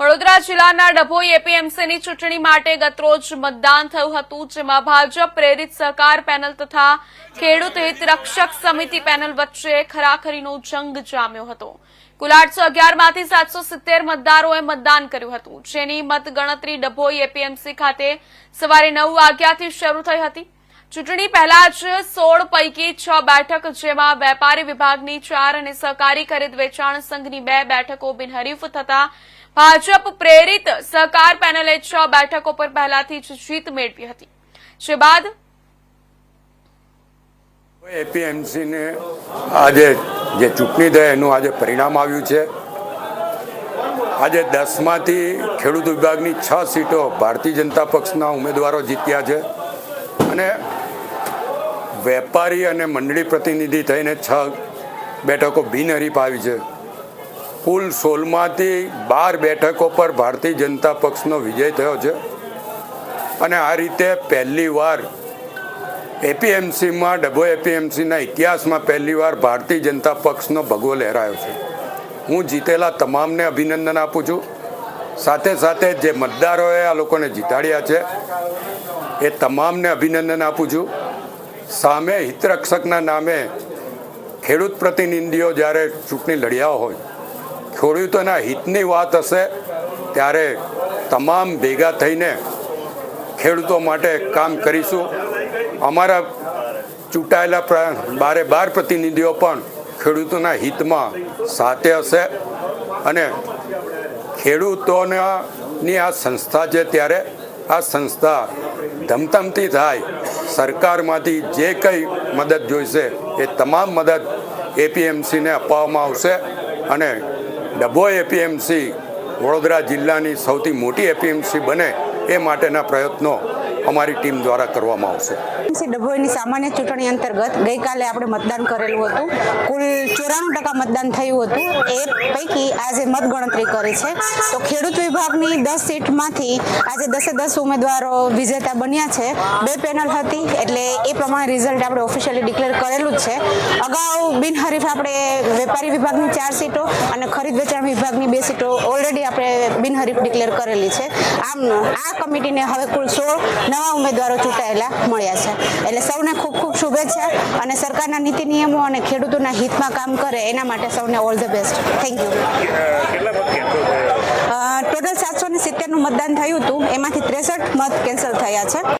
વડોદરા જિલ્લાના ડભોઈ એપીએમસીની ચૂંટણી માટે ગતરોજ મતદાન થયું હતું, જેમાં ભાજપ, પ્રેરિત સહકાર પેનલ તથા ખેડૂત હિત રક્ષક સમિતિ પેનલ વચ્ચે ખરાખરીનો જંગ જામ્યો હતો. કુલ આઠસો અગિયારમાંથી સાતસો સિત્તેર મતદારોએ મતદાન કર્યું હતું. જેની મતગણતરી ડભોઈ એપીએમસી ખાતે સવારે નવ વાગ્યાથી શરૂ થઈ હતી. ચૂંટણી પહેલા જ સોળ પૈકી છ બેઠક જેમાં વેપારી વિભાગની ચાર અને સહકારી ખરીદ વેચાણ સંઘની બે બેઠકો બિનહરીફ થતા ભાજપ પ્રેરિત સહકાર પેનલે છ બેઠકો પર પહેલાથી જ જીત મેળવી હતી. જે બાદ એપીએમસીને આજે જે ચૂંટણી થઈ એનું આજે પરિણામ આવ્યું છે. આજે દસમાંથી ખેડૂત વિભાગની છ સીટો ભારતીય જનતા પક્ષના ઉમેદવારો જીત્યા છે. અને વેપારી અને મંડળી પ્રતિનિધિ થઈને છ બેઠકો બિનહરીફ આવી છે. કુલ સોળમાંથી બાર બેઠકો પર ભારતીય જનતા પક્ષનો વિજય થયો છે. અને આ રીતે પહેલી વાર એપીએમસીમાં, ડભો એપીએમસીના ઇતિહાસમાં પહેલીવાર ભારતીય જનતા પક્ષનો ભગવો લહેરાયો છે. હું જીતેલા તમામને અભિનંદન આપું છું. સાથે સાથે જે મતદારોએ આ લોકોને જીતાડ્યા છે, એ તમામને અભિનંદન આપું છું. સામે હિતરક્ષકના નામે ખેડૂત પ્રતિનિધિઓ જ્યારે ચૂંટણી લડ્યા હોય ખેડૂતોના હિતની વાત હશે, ત્યારે તમામ ભેગા થઈને ખેડૂતો માટે કામ કરીશું. અમારા ચૂંટાયેલા બારે બાર પ્રતિનિધિઓ પણ ખેડૂતોના હિતમાં સાથે હશે અને ખેડૂતોની આ સંસ્થા છે ત્યારે આ સંસ્થા ધમધમતી થાય. સરકારમાંથી જે કંઈ મદદ જોઈશે એ તમામ મદદ એપીએમસીને અપાવવામાં આવશે અને ડભો એપીએમસી વડોદરા જિલ્લાની સૌથી મોટી એપીએમસી બને એ માટેના પ્રયત્નો અમારી ટીમ દ્વારા કરવામાં આવશે. ડભોઈની સામાન્ય ચૂંટણી અંતર્ગત ગઈકાલે આપણે મતદાન કરેલું હતું. કુલ ચોરાણું ટકા મતદાન થયું હતું. એ પૈકી આજે મતગણતરી કરી છે. તો ખેડૂત વિભાગની દસ સીટમાંથી આજે દસે દસ ઉમેદવારો વિજેતા બન્યા છે. બે પેનલ હતી, એટલે એ પ્રમાણે રિઝલ્ટ આપણે ઓફિશિયલી ડિક્લેર કરેલું જ છે. અગાઉ બિનહરીફ આપણે વેપારી વિભાગની ચાર સીટો અને ખરીદ વેચાણ વિભાગની બે સીટો ઓલરેડી આપણે બિનહરીફ ડિક્લેર કરેલી છે. આમ આ કમિટીને હવે કુલ સોળ નવા ઉમેદવારો ચૂંટાયેલા મળ્યા છે. એટલે સૌને ખૂબ ખૂબ શુભેચ્છા અને સરકારના નીતિ નિયમો અને ખેડૂતોના હિતમાં કામ કરે એના માટે સૌને all the best thank you total સાતસો ને સિત્તેરનું મતદાન થયું હતું. એમાંથી ત્રેસઠ મત કેન્સલ થયા છે.